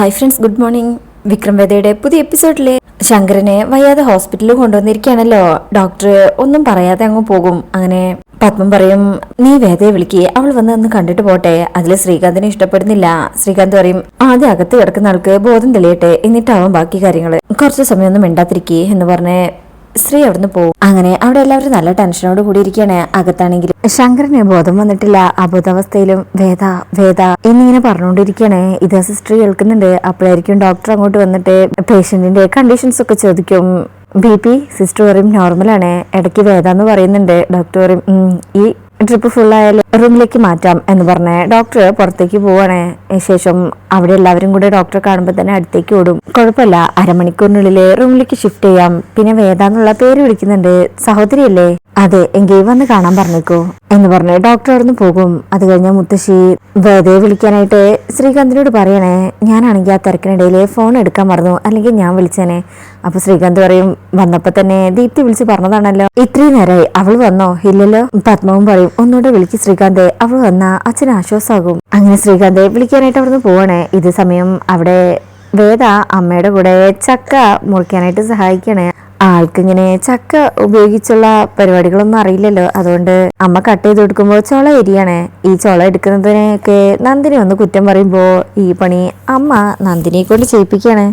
Hi friends good morning Vikram വേദയുടെ പുതിയ എപ്പിസോഡിലെ ശങ്കരനെ വയ്യാതെ ഹോസ്പിറ്റലിൽ കൊണ്ടുവന്നിരിക്കുകയാണല്ലോ. ഡോക്ടർ ഒന്നും പറയാതെ അങ്ങ് പോകും. അങ്ങനെ പത്മം പറയും നീ വേദയെ വിളിക്കേ. അവൾ വന്ന് ഒന്ന് കണ്ടിട്ട് പോട്ടെ. അതിൽ ശ്രീകാന്തിനെ ഇഷ്ടപ്പെടുന്നില്ല. ശ്രീകാന്ത് പറയും ആദ്യം അകത്ത് കിടക്കുന്ന ആൾക്ക് ബോധം തെളിയട്ടെ. എന്നിട്ടാവും ബാക്കി കാര്യങ്ങൾ കുറച്ച് സമയമൊന്നും മിണ്ടാതിരിക്കേ എന്ന് പറഞ്ഞ് ശ്രീ അവിടുന്ന് പോകും. അങ്ങനെ അവിടെ എല്ലാവരും നല്ല ടെൻഷനോട് കൂടി ഇരിക്കുകയാണ്. അകത്താണെങ്കിൽ ശങ്കരന് ബോധം വന്നിട്ടില്ല. അബോധാവസ്ഥയിലും വേദ വേദ എന്നിങ്ങനെ പറഞ്ഞുകൊണ്ടിരിക്കുകയാണ്. ഇത് സിസ്റ്റർ കേൾക്കുന്നുണ്ട്. അപ്പോഴായിരിക്കും ഡോക്ടർ അങ്ങോട്ട് വന്നിട്ട് പേഷ്യന്റിന്റെ കണ്ടീഷൻസ് ഒക്കെ ചോദിക്കും. ബി പി സിസ്റ്റർ പറയും നോർമലാണ് ഇടയ്ക്ക് വേദ എന്ന് പറയുന്നുണ്ട്. ഡോക്ടർ പറയും ഈ ട്രിപ്പ് ഫുള്ളായാലും റൂമിലേക്ക് മാറ്റാം എന്ന് പറഞ്ഞ് ഡോക്ടർ പുറത്തേക്ക് പോവാണ്. ശേഷം അവിടെ എല്ലാവരും കൂടെ ഡോക്ടറെ കാണുമ്പോൾ തന്നെ അടുത്തേക്ക് ഓടും. കുഴപ്പമില്ല അരമണിക്കൂറിനുള്ളിൽ റൂമിലേക്ക് ഷിഫ്റ്റ് ചെയ്യാം. പിന്നെ വേദ എന്നുള്ള പേര് വിളിക്കുന്നുണ്ട്. സഹോദരിയല്ലേ? അതെ എങ്കിൽ വന്ന് കാണാൻ പറഞ്ഞേക്കോ. എന്ന് പറഞ്ഞ് ഡോക്ടർ അവിടുന്ന് പോകും. അത് കഴിഞ്ഞ മുത്തശ്ശി വെറുതെ വിളിക്കാനായിട്ട് ശ്രീകാന്തിനോട് പറയണേ. ഞാനാണെങ്കിൽ ആ തിരക്കിനിടയിൽ ഫോൺ എടുക്കാൻ മറന്നു. അല്ലെങ്കിൽ ഞാൻ വിളിച്ചേനെ. അപ്പൊ ശ്രീകാന്ത് പറയും വന്നപ്പോ തന്നെ ദീപ്തി വിളിച്ച് പറഞ്ഞതാണല്ലോ. ഇത്രയും നേരമായി അവൾ വന്നോ? ഇല്ലല്ലോ. പത്മവും പറയും ഒന്നുകൂടെ വിളിക്ക് ശ്രീകാന്ത്. അവൾ വന്നാ അച്ഛൻ ആശ്വാസമാകും അങ്ങനെ ശ്രീകാന്ത് വിളിക്കാനായിട്ട് അവിടുന്ന് പോവണേ. ഇത് സമയം അവിടെ വേദ അമ്മയുടെ കൂടെ ചക്ക മുറിക്കാനായിട്ട് സഹായിക്കണേ. ആൾക്കിങ്ങനെ ചക്ക ഉപയോഗിച്ചുള്ള പരിപാടികളൊന്നും അറിയില്ലല്ലോ. അതുകൊണ്ട് അമ്മ കട്ട് ചെയ്ത് കൊടുക്കുമ്പോൾ ചുള എരിയാണ്. ഈ ചുള എടുക്കുന്നതിനെയൊക്കെ നന്ദിനി ഒന്ന് കുറ്റം പറയുമ്പോൾ ഈ പണി അമ്മ നന്ദിനിയെ കൊണ്ട് ചെയ്യിപ്പിക്കുകയാണ്.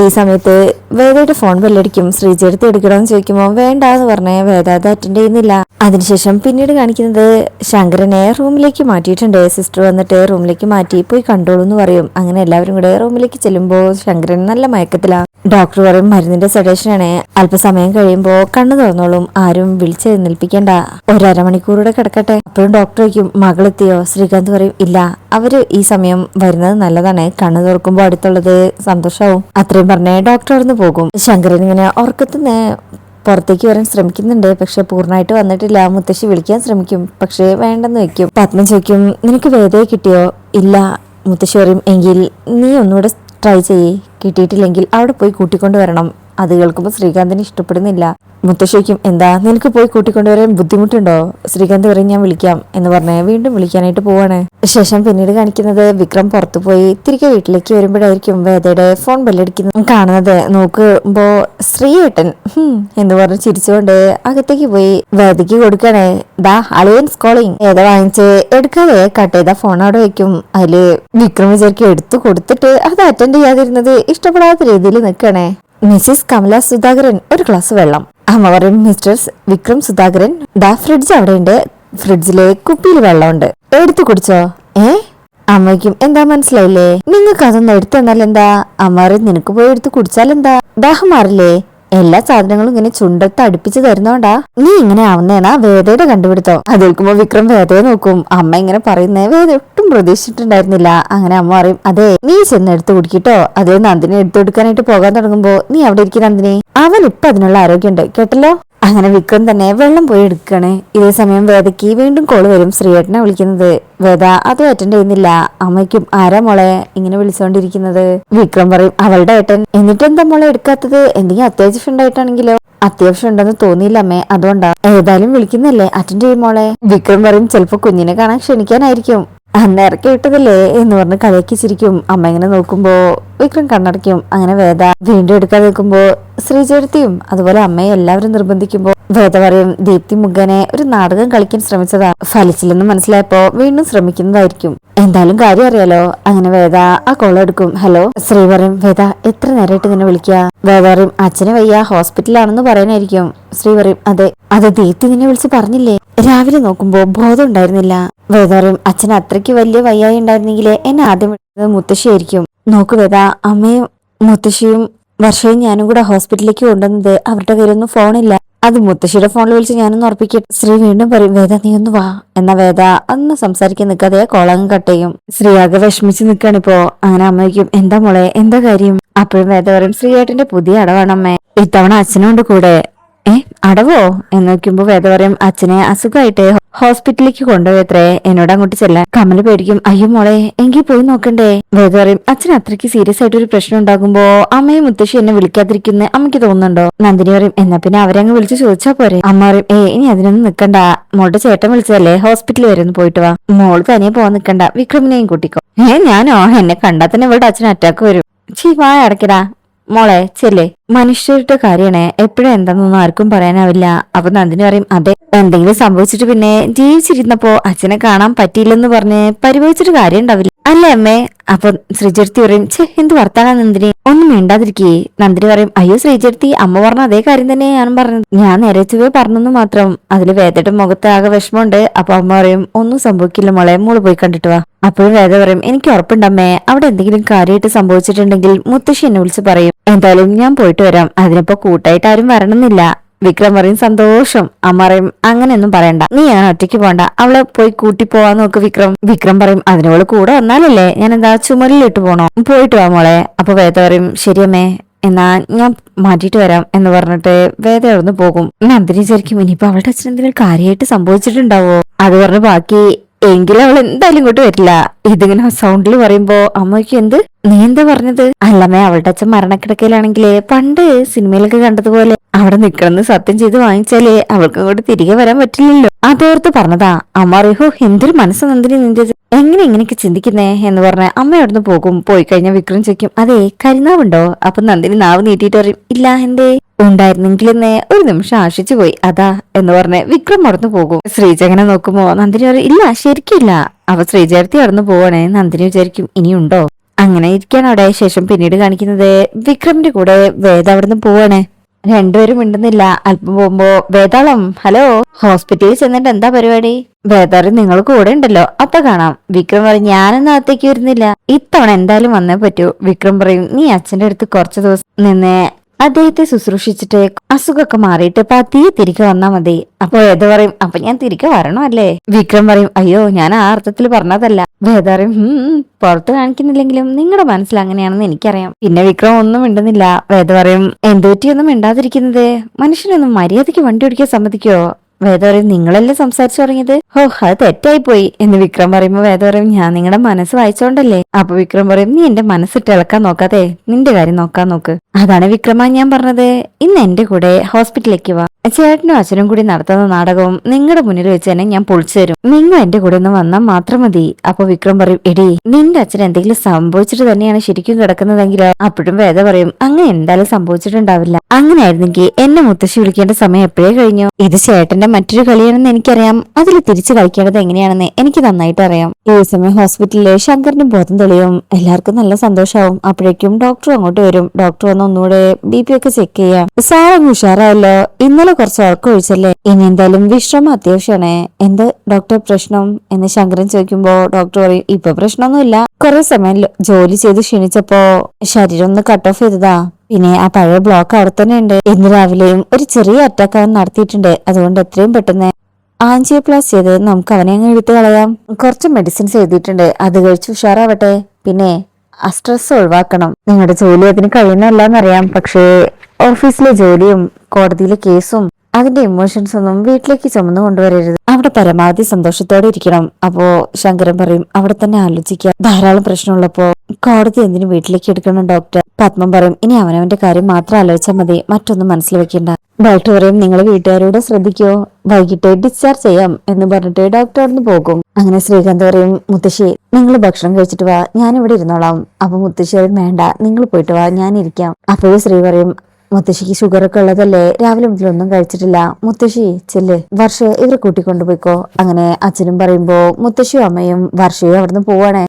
ഈ സമയത്ത് വേദയുടെ ഫോൺ ബെല്ലടിക്കും എടുക്കണോ എടുക്കണമെന്ന് ചോദിക്കുമ്പോൾ വേണ്ട എന്ന് പറഞ്ഞ് വേദ അത് അറ്റൻഡ് ചെയ്യുന്നില്ല. അതിനുശേഷം പിന്നീട് കാണിക്കുന്നത് ശങ്കരനെ റൂമിലേക്ക് മാറ്റിയിട്ടുണ്ട്. സിസ്റ്റർ വന്നിട്ട് റൂമിലേക്ക് മാറ്റി പോയി കണ്ടോളൂ എന്ന് പറയും. അങ്ങനെ എല്ലാവരും കൂടെ റൂമിലേക്ക് ചെല്ലുമ്പോൾ ശങ്കരൻ നല്ല മയക്കത്തിലാണ് ഡോക്ടർ പറയും മരുന്നിന്റെ ആണ്. അല്പസമയം കഴിയുമ്പോൾ കണ്ണു തുറന്നോളും. ആരും വിളിച്ച് നിൽപ്പിക്കണ്ട ഒരമണിക്കൂറൂടെ കിടക്കട്ടെ. അപ്പോഴും ഡോക്ടർ ചോദിക്കും മകളെത്തിയോ? ശ്രീകാന്ത് പറയും ഇല്ല. അവർ ഈ സമയം വരുന്നത് നല്ലതാണ്. കണ്ണു തുറക്കുമ്പോൾ അടുത്തുള്ളത് സന്തോഷവും. അത്രയും പറഞ്ഞ് ഡോക്ടർ അവിടുന്ന് പോകും. ശങ്കരൻ ഇങ്ങനെ ഉറക്കത്തുനിന്ന് പുറത്തേക്ക് വരാൻ ശ്രമിക്കുന്നുണ്ട്. പക്ഷെ പൂർണമായിട്ട് വന്നിട്ടില്ല. മുത്തശ്ശി വിളിക്കാൻ ശ്രമിക്കും. പക്ഷേ വേണ്ടെന്ന് വെക്കും പത്മൻ ചോദിക്കും നിനക്ക് വേദയെ കിട്ടിയോ? ഇല്ല. മുത്തശ്ശി പറയും എങ്കിൽ നീ ഒന്നുകൂടെ ട്രൈ ചെയ്യേ. കിട്ടിയിട്ടില്ലെങ്കിൽ അവിടെ പോയി കൂട്ടിക്കൊണ്ട് വരണം. അത് കേൾക്കുമ്പോൾ ശ്രീകാന്തിന് ഇഷ്ടപ്പെടുന്നില്ല. മുത്തശ്ശിക്കും എന്താ നിനക്ക് പോയി കൂട്ടിക്കൊണ്ടുവരാൻ ബുദ്ധിമുട്ടുണ്ടോ? ശ്രീകാന്ത് പറയും ഞാൻ വിളിക്കാം എന്ന് പറഞ്ഞ് വീണ്ടും വിളിക്കാനായിട്ട് പോവാണ്. ശേഷം പിന്നീട് കാണിക്കുന്നത് വിക്രം പുറത്തു പോയി തിരികെ വീട്ടിലേക്ക് വരുമ്പോഴായിരിക്കും വേദയുടെ ഫോൺ ബെല്ലടിക്കുന്നത് കാണുന്നത്. നോക്കുമ്പോ ശ്രീയേട്ടൻ എന്ന് പറഞ്ഞ് ചിരിച്ചുകൊണ്ട് അകത്തേക്ക് പോയി വേദയ്ക്ക് കൊടുക്കണേ. ദാ അളിയൻസ് കോളിംഗ് വേദ വാങ്ങിച്ച് എടുക്കാതെ കട്ട് ചെയ്ത ഫോൺ അവിടെ വെക്കും. അതിൽ വിക്രം വിചാരിക്കും എടുത്തു കൊടുത്തിട്ട് അത് അറ്റൻഡ് ചെയ്യാതിരുന്നത് ഇഷ്ടപ്പെടാത്ത രീതിയിൽ നിൽക്കണേ. മിസ്സിസ് കമല സുധാകരൻ ഒരു ഗ്ലാസ് വെള്ളം. അമ്മ പറയും മിസ്റ്റർ വിക്രം സുധാകരൻ ദാ ഫ്രിഡ്ജ് അവിടെയുണ്ട്. ഫ്രിഡ്ജിലെ കുപ്പിയിൽ വെള്ളമുണ്ട്. എടുത്തു കുടിച്ചോ? ഏ? അമ്മയ്ക്കും എന്താ മനസ്സിലായില്ലേ? നിങ്ങൾക്ക് അതൊന്നും എടുത്തു തന്നാൽ എന്താ അമ്മ നിനക്ക് പോയി എടുത്ത് കുടിച്ചാൽ എന്താ ദാഹം മാറില്ലേ? എല്ലാ സാധനങ്ങളും ഇങ്ങനെ ചുണ്ടത്ത് അടുപ്പിച്ച് തരുന്നോണ്ടാ. നീ ഇങ്ങനെ ആവുന്നേനാ വേദയുടെ കണ്ടുപിടുത്തോ. അത് കേൾക്കുമ്പോ വിക്രം വേദയെ നോക്കും. അമ്മ ഇങ്ങനെ പറയുന്നേ വേദ ഒട്ടും പ്രതീക്ഷിച്ചിട്ടുണ്ടായിരുന്നില്ല. അങ്ങനെ അമ്മ പറയും അതെ നീ ചെന്ന് എടുത്തു കുടിക്കിട്ടോ? അതെ നന്ദിനെ എടുത്തു കൊടുക്കാനായിട്ട് പോകാൻ തുടങ്ങുമ്പോ നീ അവിടെ ഇരിക്കുന്ന നന്ദിനെ. അവൻ ഇപ്പൊ അതിനുള്ള ആരോഗ്യമുണ്ട്. കേട്ടല്ലോ? അങ്ങനെ വിക്രം തന്നെ വെള്ളം പോയി എടുക്കണേ. ഇതേ സമയം വേദയ്ക്ക് വീണ്ടും കോൾ വരും. ശ്രീയേട്ടനെ വിളിക്കുന്നത്. വേദ അതും അറ്റൻഡ് ചെയ്യുന്നില്ല. അമ്മയ്ക്കും ആരാ മോളെ? ഇങ്ങനെ വിളിച്ചോണ്ടിരിക്കുന്നത്. വിക്രം പറയും അവളുടെ ഏട്ടൻ. എന്നിട്ടെന്താ മോളെ എടുക്കാത്തത്? എന്തെങ്കിലും അത്യാവശ്യം ഉണ്ടായിട്ടാണെങ്കിലോ? അത്യാവശ്യം ഉണ്ടെന്ന് തോന്നിയില്ല അമ്മേ. അതുകൊണ്ടാ. ഏതായാലും വിളിക്കുന്നല്ലേ? അറ്റൻഡ് ചെയ്യും മോളെ. വിക്രം പറയും ചിലപ്പോ കുഞ്ഞിനെ കാണാൻ ക്ഷണിക്കാനായിരിക്കും. അന്ന് ഇട്ടതല്ലേ എന്ന് പറഞ്ഞ് കളിയാക്കിച്ചിരിക്കും അമ്മ ഇങ്ങനെ നോക്കുമ്പോ വിക്രം കണ്ണടയ്ക്കും. അങ്ങനെ വേദ വീണ്ടും എടുക്കാൻ നിൽക്കുമ്പോ ശ്രീചേർത്തിയും അതുപോലെ അമ്മയെ എല്ലാവരും നിർബന്ധിക്കുമ്പോ വേദ പറയും ദീപ്തി മുഖേനെ ഒരു നാടകം കളിക്കാൻ ശ്രമിച്ചതാ. ഫലിച്ചില്ലെന്ന് മനസ്സിലായപ്പോ വീണ്ടും ശ്രമിക്കുന്നതായിരിക്കും. എന്തായാലും കാര്യം അറിയാലോ. അങ്ങനെ വേദ ആ കോൾ എടുക്കും. ഹലോ ശ്രീ പറയും. വേദ എത്ര നേരമായിട്ട് നിന്നെ വിളിക്കുക വേദ പറയും അച്ഛനെ വയ്യ ഹോസ്പിറ്റലാണെന്ന് പറയാനായിരിക്കും. ശ്രീ പറയും അതെ അത് ദീപ്തി നിന്നെ വിളിച്ച് പറഞ്ഞില്ലേ? രാവിലെ നോക്കുമ്പോ ബോധം ഉണ്ടായിരുന്നില്ല. വേദ പറയും അച്ഛൻ അത്രയ്ക്ക് വലിയ വയ്യായി ഉണ്ടായിരുന്നെങ്കിൽ എന്നെ ആദ്യം വിളിച്ചത് മുത്തശ്ശിയായിരിക്കും നോക്ക് വേദ അമ്മയും മുത്തശ്ശിയും വർഷയും ഞാനും കൂടെ ഹോസ്പിറ്റലിലേക്ക് കൊണ്ടുവന്നത് അവരുടെ കയ്യിലൊന്നും ഫോണില്ല. അത് മുത്തശ്ശിയുടെ ഫോണിൽ വിളിച്ച് ഞാനൊന്ന് ഉറപ്പിക്കട്ടെ. ശ്രീ വീണ്ടും പറയും വേദ നീ ഒന്ന് വാ. എന്ന വേദ അന്ന് സംസാരിക്കാൻ നിൽക്കാതെ കോളങ്ങ് കട്ട് ചെയ്യും. ശ്രീ ആകെ വിഷമിച്ച് നിൽക്കാണിപ്പോ അങ്ങനെ അമ്മയ്ക്കും എന്താ മോളെ എന്താ കാര്യം? അപ്പോഴും വേദ പറയും ശ്രീയേട്ടന്റെ പുതിയ അടവാണ് അമ്മേ. ഇത്തവണ അച്ഛനും ഉണ്ട് കൂടെ. ഏ അടവോ? എന്ന് നോക്കുമ്പോ വേദ പറയും അച്ഛനെ അസുഖമായിട്ട് ഹോസ്പിറ്റലിലേക്ക് കൊണ്ടുപോയത്രേ എന്നോട് അങ്ങോട്ട് ചെല്ലാൻ. കമൽ പേടിക്കും അയ്യോ മോളെ എങ്കിൽ പോയി നോക്കണ്ടേ? വേദ പറയും അച്ഛൻ അത്രയ്ക്ക് സീരിയസ് ആയിട്ട് ഒരു പ്രശ്നം ഉണ്ടാകുമ്പോ അമ്മയും മുത്തശ്ശി എന്നെ വിളിക്കാതിരിക്കുന്ന അമ്മയ്ക്ക് തോന്നുന്നുണ്ടോ? നന്ദിനി പറയും എന്നാ പിന്നെ അവരെ അങ്ങ് വിളിച്ച് ചോദിച്ചാ പോരെ. അമ്മ പറയും ഏ ഇനി അതിനൊന്നും നിക്കണ്ട. മോളുടെ ചേട്ടൻ വിളിച്ചതല്ലേ ഹോസ്പിറ്റലിൽ വരെ ഒന്ന് പോയിട്ട് വാ. മോൾ തനിയെ പോവാൻ നിക്കണ്ട വിക്രമിനെയും കൂട്ടിക്കോ. ഏ ഞാനോ? എന്നെ കണ്ടാ തന്നെ ഇവളുടെ അച്ഛൻ അറ്റാക്ക് വരും. ചീ വായ അടക്കടാ മോളെ ചെല്ലേ. മനുഷ്യരുടെ കാര്യമാണ് എപ്പോഴും എന്താണെന്നൊന്നും ആർക്കും പറയാനാവില്ല. അപ്പൊ നന്ദിനി പറയും അതെ എന്തെങ്കിലും സംഭവിച്ചിട്ട് പിന്നെ ജീവിച്ചിരുന്നപ്പോ അച്ഛനെ കാണാൻ പറ്റിയില്ലെന്ന് പറഞ്ഞ് പരിഭവിച്ചിട്ട് കാര്യം ഉണ്ടാവില്ല അല്ലേ അമ്മേ? അപ്പൊ ശ്രീചേർത്തി പറയും ഛേ എന്ത് വർത്താനാ നന്ദിനി? ഒന്നും മിണ്ടാതിരിക്കേ. നന്ദിനി പറയും അയ്യോ ശ്രീചേർത്തി അമ്മ പറഞ്ഞ അതേ കാര്യം തന്നെ ഞാൻ പറഞ്ഞത്. ഞാൻ നേരെ ചുവേ പറഞ്ഞെന്ന് മാത്രം. അതിൽ വേദയുടെ മുഖത്ത് ആകെ വിഷമമുണ്ട്. അപ്പൊ അമ്മ പറയും ഒന്നും സംഭവിക്കില്ല മോളെ മോൾ പോയി കണ്ടിട്ട് വാ. അപ്പോഴും വേദ പറയും എനിക്ക് ഉറപ്പുണ്ടമ്മേ അവിടെ എന്തെങ്കിലും കാര്യമായിട്ട് സംഭവിച്ചിട്ടുണ്ടെങ്കിൽ മുത്തശ്ശി എന്നെ വിളിച്ച് പറയും. എന്തായാലും ഞാൻ പോയിട്ട് വരാം. അതിനിപ്പോ കൂട്ടായിട്ട് ആരും വരണമെന്നില്ല. വിക്രം പറയും സന്തോഷം. അമ്മ പറയും അങ്ങനെയൊന്നും പറയണ്ട. നീ ഞാൻ ഒറ്റയ്ക്ക് പോണ്ട അവളെ പോയി കൂട്ടി പോവാൻ നോക്ക് വിക്രം. വിക്രം പറയും അതിനോൾ കൂടെ വന്നാലല്ലേ ഞാൻ എന്താ ചുമലിലിട്ട് പോണോ? പോയിട്ട് വാ മോളെ. അപ്പൊ വേദ പറയും ശരിയമ്മേ എന്നാ ഞാൻ മാറ്റിട്ട് വരാം. എന്ന് പറഞ്ഞിട്ട് വേദ അവിടുന്ന് പോകും. നന്ദിനി വിചാരിക്കും ഇനിയിപ്പോ അവളുടെ അച്ഛൻ എന്തെങ്കിലും കാര്യമായിട്ട് സംഭവിച്ചിട്ടുണ്ടാവോ? അത് പറഞ്ഞ് ബാക്കി എങ്കിലും അവൾ എന്തായാലും ഇങ്ങോട്ട് വരില്ല. ഇതിങ്ങനെ സൗണ്ടിൽ പറയുമ്പോ അമ്മയ്ക്ക് എന്ത്? നീ എന്താ പറഞ്ഞത്? അല്ലമ്മേ അവളുടെ അച്ഛൻ മരണക്കിടക്കയിലാണെങ്കിലേ പണ്ട് സിനിമയിലൊക്കെ കണ്ടതുപോലെ അവിടെ നിക്കണമെന്ന് സത്യം ചെയ്ത് വാങ്ങിച്ചാലേ അവൾക്ക് അങ്ങോട്ട് തിരികെ വരാൻ പറ്റില്ലല്ലോ. അതോർത്ത് പറഞ്ഞതാ അമ്മ അറിയോ എന്തൊരു മനസ്സ് നന്ദിനി നിന്റെ എങ്ങനെ ഇങ്ങനെയൊക്കെ ചിന്തിക്കുന്നേ? എന്ന് പറഞ്ഞ അമ്മ അവിടുന്ന് പോകും. പോയി കഴിഞ്ഞാൽ വിക്രം ചോദിക്കും അതെ കരിനാവുണ്ടോ? അപ്പൊ നന്ദിനി നാവ് നീട്ടിയിട്ട് പറയും ഇല്ല എന്തേ? ഉണ്ടായിരുന്നെങ്കിലെന്നേ ഒരു നിമിഷം ആശിച്ചു പോയി. അതാ എന്ന് പറഞ്ഞ് വിക്രം മറന്നു പോകും. ശ്രീജകനെ നോക്കുമ്പോ നന്ദിനി പറയും ഇല്ല ശരിക്കില്ല. അവ ശ്രീജയർത്തി അടന്നു പോവാണേ. നന്ദിനി വിചാരിക്കും ഇനിയുണ്ടോ അങ്ങനെ ഇരിക്കാൻ അവിടെ ശേഷം പിന്നീട് കാണിക്കുന്നത് വിക്രമിന്റെ കൂടെ വേദ അവിടുന്ന് പോവാണേ. രണ്ടുപേരും മിണ്ടുന്നില്ല. അല്പം പോകുമ്പോ വേതാളം ഹലോ? ഹോസ്പിറ്റലിൽ ചെന്നിട്ട് എന്താ പരിപാടി? വേദാറി നിങ്ങൾ കൂടെ ഉണ്ടല്ലോ. അപ്പൊ കാണാം. വിക്രം പറയും ഞാനൊന്നും അകത്തേക്ക് വരുന്നില്ല. ഇത്തവണ എന്തായാലും വന്നേ പറ്റൂ. വിക്രം പറയും നീ അച്ഛന്റെ അടുത്ത് കുറച്ച് ദിവസം നിന്ന് അദ്ദേഹത്തെ ശുശ്രൂഷിച്ചിട്ട് അസുഖമൊക്കെ മാറിയിട്ട് പതിയെ തിരികെ വന്നാ മതി. അപ്പൊ വേദ പറയും അപ്പൊ ഞാൻ തിരികെ വരണോ അല്ലേ വിക്രം പറയും അയ്യോ ഞാൻ ആ അർത്ഥത്തിൽ പറഞ്ഞതല്ല. വേദ പറയും "ഉം, പുറത്ത് കാണിക്കുന്നില്ലെങ്കിലും നിങ്ങളുടെ മനസ്സിൽ അങ്ങനെയാണെന്ന് എനിക്കറിയാം. പിന്നെ വിക്രം ഒന്നും മിണ്ടുന്നില്ല. വേദ പറയും എന്തുപറ്റിയൊന്നും മിണ്ടാതിരിക്കുന്നത്? മനുഷ്യനൊന്നും മര്യാദയ്ക്ക് വണ്ടി ഓടിക്കാൻ സമ്മതിക്കോ? വേദ പറയും നിങ്ങളല്ലേ സംസാരിച്ചു തുടങ്ങിയത്? ഓ അത് തെറ്റായി പോയി എന്ന് വിക്രം പറയുമ്പോ വേദ പറയും ഞാൻ നിങ്ങളുടെ മനസ്സ് വായിച്ചോണ്ടല്ലേ? അപ്പൊ വിക്രം പറയും നീ എന്റെ മനസ്സിട്ട് ഇളക്കാൻ നോക്കാതെ നിന്റെ കാര്യം നോക്കാൻ നോക്ക്. അതാണ് വിക്രമ ഞാൻ പറഞ്ഞത്. ഇന്ന് എന്റെ കൂടെ ഹോസ്പിറ്റലിലേക്ക് വാ. ചേട്ടനും അച്ഛനും കൂടി നടത്തുന്ന നാടകവും നിങ്ങളുടെ മുന്നിൽ വെച്ച് തന്നെ ഞാൻ പൊളിച്ചു തരും. നിങ്ങൾ എന്റെ കൂടെ ഒന്ന് വന്നാൽ മാത്രം മതി. അപ്പൊ വിക്രം പറയും എടി നിന്റെ അച്ഛൻ എന്തെങ്കിലും സംഭവിച്ചിട്ട് തന്നെയാണ് ശരിക്കും കിടക്കുന്നതെങ്കിലോ? അപ്പോഴും വേദ പറയും അങ്ങനെ എന്തായാലും സംഭവിച്ചിട്ടുണ്ടാവില്ല. അങ്ങനെയായിരുന്നെങ്കിൽ എന്നെ മുത്തശ്ശി വിളിക്കേണ്ട സമയം എപ്പോഴേ കഴിഞ്ഞു? ഇത് ചേട്ടന്റെ മറ്റൊരു കളിയാണെന്ന് എനിക്കറിയാം. അതിൽ തിരിച്ചു കളിക്കേണ്ടത് എങ്ങനെയാണെന്ന് എനിക്ക് നന്നായിട്ട് അറിയാം. ഈ സമയം ഹോസ്പിറ്റലിലെ ശങ്കറിന് ബോധം തെളിയും. എല്ലാവർക്കും നല്ല സന്തോഷമാവും അപ്പോഴേക്കും ഡോക്ടർ അങ്ങോട്ട് വരും. ഡോക്ടർ വന്ന് ഒന്നുകൂടെ ബി പി ഒക്കെ ചെക്ക് ചെയ്യാം. സാർ ഉഷാറായല്ലോ. ഇന്നലെ കുറച്ച് ഉറക്കം ഒഴിച്ചല്ലേ? ഇനി എന്തായാലും വിശ്രമം അത്യാവശ്യമാണ്. എന്ത് ഡോക്ടർ പ്രശ്നം? എന്ന് ശങ്കരൻ ചോദിക്കുമ്പോ ഡോക്ടർ പറയും ഇപ്പൊ പ്രശ്നമൊന്നുമില്ല. കുറെ സമയം ജോലി ചെയ്ത് ക്ഷീണിച്ചപ്പോ ശരീരം ഒന്ന് കട്ട് ഓഫ് ചെയ്തതാ. പിന്നെ ആ പഴയ ബ്ലോക്ക് അവിടെ തന്നെ ഉണ്ട് ഇന്ന് രാവിലെയും ഒരു ചെറിയ അറ്റാക്ക് അവൻ നടത്തിയിട്ടുണ്ട്. അതുകൊണ്ട് എത്രയും പെട്ടെന്ന് ആൻജിയോപ്ലാസ് ചെയ്ത് നമുക്ക് അവനെ അങ്ങ് എടുത്തു കളയാം. കുറച്ച് മെഡിസിൻസ് എഴുതിയിട്ടുണ്ട്. അത് കഴിച്ച് ഉഷാറാവട്ടെ. പിന്നെ ആ സ്ട്രെസ് ഒഴിവാക്കണം. നിങ്ങളുടെ ജോലി അതിന് കഴിയുന്നല്ലാന്നറിയാം പക്ഷേ ഓഫീസിലെ ജോലിയും കോടതിയിലെ കേസും അതിന്റെ ഇമോഷൻസ് ഒന്നും വീട്ടിലേക്ക് ചുമന്നു കൊണ്ടുവരരുത്. അവിടെ പരമാവധി സന്തോഷത്തോടെ ഇരിക്കണം. അപ്പോ ശങ്കരൻ പറയും അവിടെ തന്നെ ആലോചിക്കുക. ധാരാളം പ്രശ്നമുള്ളപ്പോ കോടതി എന്തിനു വീട്ടിലേക്ക് എടുക്കണം ഡോക്ടർ പത്മം പറയും ഇനി അവനവന്റെ കാര്യം മാത്രം ആലോചിച്ചാൽ മതി. മറ്റൊന്നും മനസ്സിൽ വെക്കണ്ട. ഡോക്ടർ പറയും നിങ്ങൾ വീട്ടുകാരോട് ശ്രദ്ധിക്കോ. വൈകിട്ട് ഡിസ്ചാർജ് ചെയ്യാം. എന്ന് പറഞ്ഞിട്ട് ഡോക്ടർ അവിടുന്ന് പോകും. അങ്ങനെ ശ്രീകാന്ത് പറയും മുത്തശ്ശി നിങ്ങൾ ഭക്ഷണം കഴിച്ചിട്ട് വാ. ഞാൻ ഇവിടെ ഇരുന്നോളാം. അപ്പൊ മുത്തശ്ശി വേണ്ട. നിങ്ങൾ പോയിട്ട് വാ. ഞാൻ ഇരിക്കാം അപ്പോഴും ശ്രീ പറയും മുത്തശ്ശിക്ക് ഷുഗർ ഒക്കെ ഉള്ളതല്ലേ? രാവിലെ മുതൽ ഒന്നും കഴിച്ചിട്ടില്ല. മുത്തശ്ശി ചെല്ല്. വർഷ ഇവരെ കൂട്ടിക്കൊണ്ടുപോയിക്കോ അങ്ങനെ അച്ഛനും പറയുമ്പോ മുത്തശ്ശിയും അമ്മയും വർഷയും അവിടുന്ന് പോവാണേ.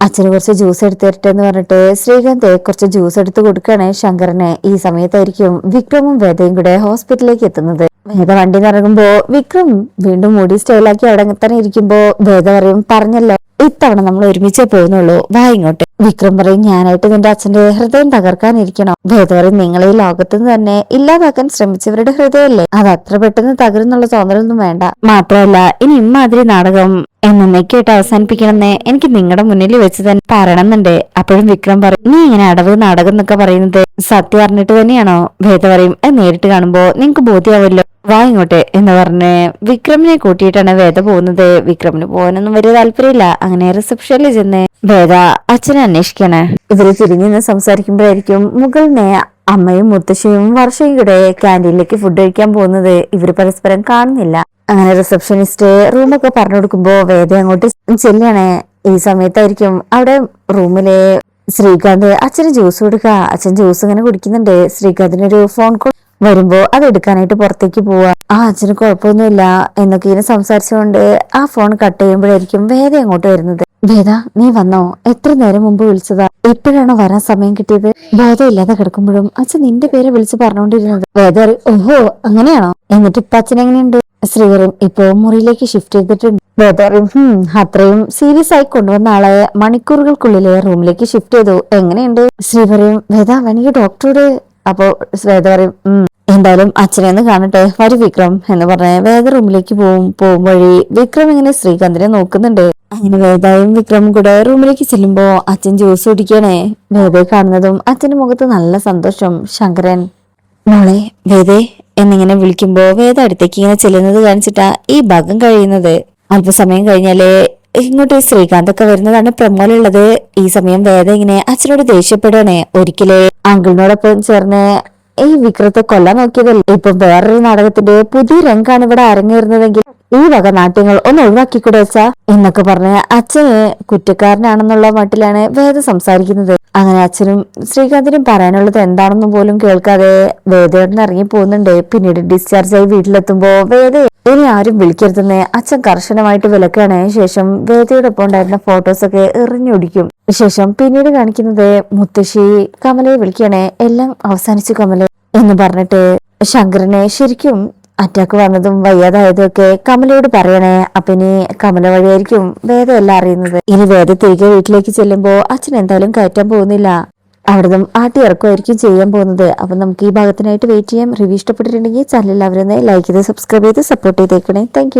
അച്ഛന് കുറച്ച് ജ്യൂസ് എടുത്ത് തരട്ടെ എന്ന് പറഞ്ഞിട്ട് ശ്രീകാന്ത് കുറച്ച് ജ്യൂസ് എടുത്ത് കൊടുക്കുകയാണ് ശങ്കറിനെ. ഈ സമയത്തായിരിക്കും വിക്രമും വേദയും കൂടെ ഹോസ്പിറ്റലിലേക്ക് എത്തുന്നത്. വേദ വണ്ടി ഇറങ്ങുമ്പോ വിക്രം വീണ്ടും മുടി സ്റ്റൈലാക്കി അവിടെ തന്നെ ഇരിക്കുമ്പോ വേദ പറയും പറഞ്ഞല്ലോ. ഇത്തവണ നമ്മൾ ഒരുമിച്ചേ പോകുന്നുള്ളൂ. വാ ഇങ്ങോട്ട്. വിക്രം പറയും ഞാനായിട്ട് നിന്റെ അച്ഛന്റെ ഹൃദയം തകർക്കാനിരിക്കണോ. ഭേദ പറയും നിങ്ങൾ ഈ ലോകത്ത് തന്നെ ഇല്ലാതാക്കാൻ ശ്രമിച്ചവരുടെ ഹൃദയമല്ലേ? അത് അത്ര പെട്ടെന്ന് തകരുന്നുള്ള തോന്നലൊന്നും വേണ്ട. മാത്രമല്ല ഇനി ഇമ്മാതിരി നാടകം എന്നേക്കായിട്ട് അവസാനിപ്പിക്കണമെന്ന് എനിക്ക് നിങ്ങളുടെ മുന്നിൽ വെച്ച് തന്നെ പറയണമെന്നുണ്ട്. അപ്പോഴും വിക്രം പറയും നീ ഇങ്ങനെ അടവ് നാടകം എന്നൊക്കെ പറയുന്നത് സത്യം അറിഞ്ഞിട്ട് തന്നെയാണോ? ഭേദ പറയും നേരിട്ട് കാണുമ്പോ നിങ്ങക്ക് ബോധ്യാവല്ലോ. വാ ഇങ്ങോട്ട് എന്ന് പറഞ്ഞ് വിക്രമിനെ കൂട്ടിയിട്ടാണ് വേദ പോകുന്നത്. വിക്രമിന് പോകാനൊന്നും വലിയ താല്പര്യമില്ല. അങ്ങനെ റിസപ്ഷനിൽ ചെന്ന് വേദ അച്ഛനെ അന്വേഷിക്കാണ്. ഇവർ തിരിഞ്ഞു നിന്ന് സംസാരിക്കുമ്പോഴായിരിക്കും മുകളിനെ അമ്മയും മുത്തശ്ശിയും വർഷയും കൂടെ ക്യാന്റീനിലേക്ക് ഫുഡ് കഴിക്കാൻ പോകുന്നത്. ഇവർ പരസ്പരം കാണുന്നില്ല. അങ്ങനെ റിസപ്ഷനിസ്റ്റ് റൂമൊക്കെ പറഞ്ഞു കൊടുക്കുമ്പോ വേദ അങ്ങോട്ട് ചെല്ലാണ്. ഈ സമയത്തായിരിക്കും അവിടെ റൂമിലെ ശ്രീകാന്ത് അച്ഛന് ജ്യൂസ് കൊടുക്കുക അച്ഛൻ ജ്യൂസ് ഇങ്ങനെ കുടിക്കുന്നുണ്ട്. ശ്രീകാന്തിനൊരു ഫോൺ കോൾ വരുമ്പോ അത് എടുക്കാനായിട്ട് പുറത്തേക്ക് പോവാ. ആ അച്ഛന് കുഴപ്പമൊന്നുമില്ല എന്നൊക്കെ ഇങ്ങനെ സംസാരിച്ചുകൊണ്ട് ആ ഫോൺ കട്ട് ചെയ്യുമ്പോഴായിരിക്കും വേദ അങ്ങോട്ട് വരുന്നത്. വേദ നീ വന്നോ? എത്ര നേരം മുമ്പ് വിളിച്ചതാ? എപ്പോഴാണോ വരാൻ സമയം കിട്ടിയത്? ഇല്ലാതെ കിടക്കുമ്പോഴും അച്ഛൻ നിന്റെ പേരെ വിളിച്ച് പറഞ്ഞുകൊണ്ടിരുന്നത്. വേദ ഓഹോ അങ്ങനെയാണോ? എന്നിട്ട് ഇപ്പൊ അച്ഛൻ എങ്ങനെയുണ്ട്? ശ്രീവരൻ ഇപ്പോ മുറിയിലേക്ക് ഷിഫ്റ്റ് ചെയ്തിട്ടുണ്ട്. വേദ പറയും "ഹും, അത്രയും സീരിയസ് ആയി കൊണ്ടുവന്ന ആളെ മണിക്കൂറുകൾക്കുള്ളിലെ റൂമിലേക്ക് ഷിഫ്റ്റ് ചെയ്തു. എങ്ങനെയുണ്ട്? ശ്രീവരയും വേദ വേണമെങ്കിൽ ഡോക്ടറോട് അപ്പോ ശ്രേത പറയും "ഉം, എന്തായാലും അച്ഛനെ ഒന്ന് കാണട്ടെ വരു വിക്രം എന്ന് പറഞ്ഞ് വേദ റൂമിലേക്ക് പോവും പോകും വഴി വിക്രം ഇങ്ങനെ ശ്രീകാന്തിനെ നോക്കുന്നുണ്ട്. അങ്ങനെ വേദയും വിക്രമും കൂടെ റൂമിലേക്ക് ചെല്ലുമ്പോ അച്ഛൻ ജ്യൂസ് കുടിക്കണേ. വേദയെ കാണുന്നതും അച്ഛന്റെ മുഖത്ത് നല്ല സന്തോഷം. ശങ്കരൻ മോളെ വേദേ എന്നിങ്ങനെ വിളിക്കുമ്പോ വേദ അടുത്തേക്ക് ഇങ്ങനെ ചെല്ലുന്നത് കാണിച്ചിട്ടാ ഈ ഭാഗം കഴിയുന്നത്. അല്പസമയം കഴിഞ്ഞാലേ ഇങ്ങോട്ട് ശ്രീകാന്തൊക്കെ വരുന്നതാണ് പ്രമോലുള്ളത് ഈ സമയം വേദ ഇങ്ങനെ അച്ഛനോട് ദേഷ്യപ്പെടുകയാണേ ഒരിക്കലേ അങ്കിളിനോടൊപ്പം ചേർന്ന് ഈ വിക്രത്തെ കൊല്ലാൻ നോക്കിയതല്ലേ? ഇപ്പൊ വേറൊരു നാടകത്തിന്റെ പുതിയ രംഗാണ് ഇവിടെ അരങ്ങേറുന്നതെങ്കിൽ ഈ വക നാട്യങ്ങൾ ഒന്ന് ഒഴിവാക്കിക്കൂടെ എന്നൊക്കെ പറഞ്ഞ് അച്ഛന് കുറ്റക്കാരനാണെന്നുള്ള മട്ടിലാണ് വേദ സംസാരിക്കുന്നത്. അങ്ങനെ അച്ഛനും ശ്രീകാന്തിനും പറയാനുള്ളത് എന്താണെന്ന് പോലും കേൾക്കാതെ വേദയോടന് ഇറങ്ങി പോകുന്നുണ്ട്. പിന്നീട് ഡിസ്ചാർജ് ആയി വീട്ടിലെത്തുമ്പോ വേദ ഇനി ആരും വിളിക്കരുതെന്ന് അച്ഛൻ കർശനമായിട്ട് വിലക്കാണ് ശേഷം വേദയോടൊപ്പം ഉണ്ടായിരുന്ന ഫോട്ടോസൊക്കെ എറിഞ്ഞൊടിക്കും. ശേഷം പിന്നീട് കാണിക്കുന്നത് മുത്തശ്ശി കമലയെ വിളിക്കണേ എല്ലാം അവസാനിച്ചു കമലെ എന്ന് പറഞ്ഞിട്ട് ശങ്കരനെ ശരിക്കും അറ്റാക്ക് വന്നതും വയ്യാതായതും ഒക്കെ കമലയോട് പറയണേ. അപ്പൊ ഇനി കമല വഴിയായിരിക്കും വേദ അറിയുന്നത്. ഇനി വേദ തിരികെ വീട്ടിലേക്ക് ചെല്ലുമ്പോ അച്ഛൻ എന്തായാലും കയറ്റാൻ പോകുന്നില്ല. അവിടുന്ന് ആട്ടി ഇറക്കുമായിരിക്കും ചെയ്യാൻ പോകുന്നത്. അപ്പൊ നമുക്ക് ഈ ഭാഗത്തിനായിട്ട് വെയിറ്റ് ചെയ്യാം. റിവ്യൂ ഇഷ്ടപ്പെട്ടിട്ടുണ്ടെങ്കിൽ ചാനൽ അവരൊന്ന് ലൈക്ക് ചെയ്ത് സബ്സ്ക്രൈബ് ചെയ്ത് സപ്പോർട്ട് ചെയ്തേക്കണേ. താങ്ക്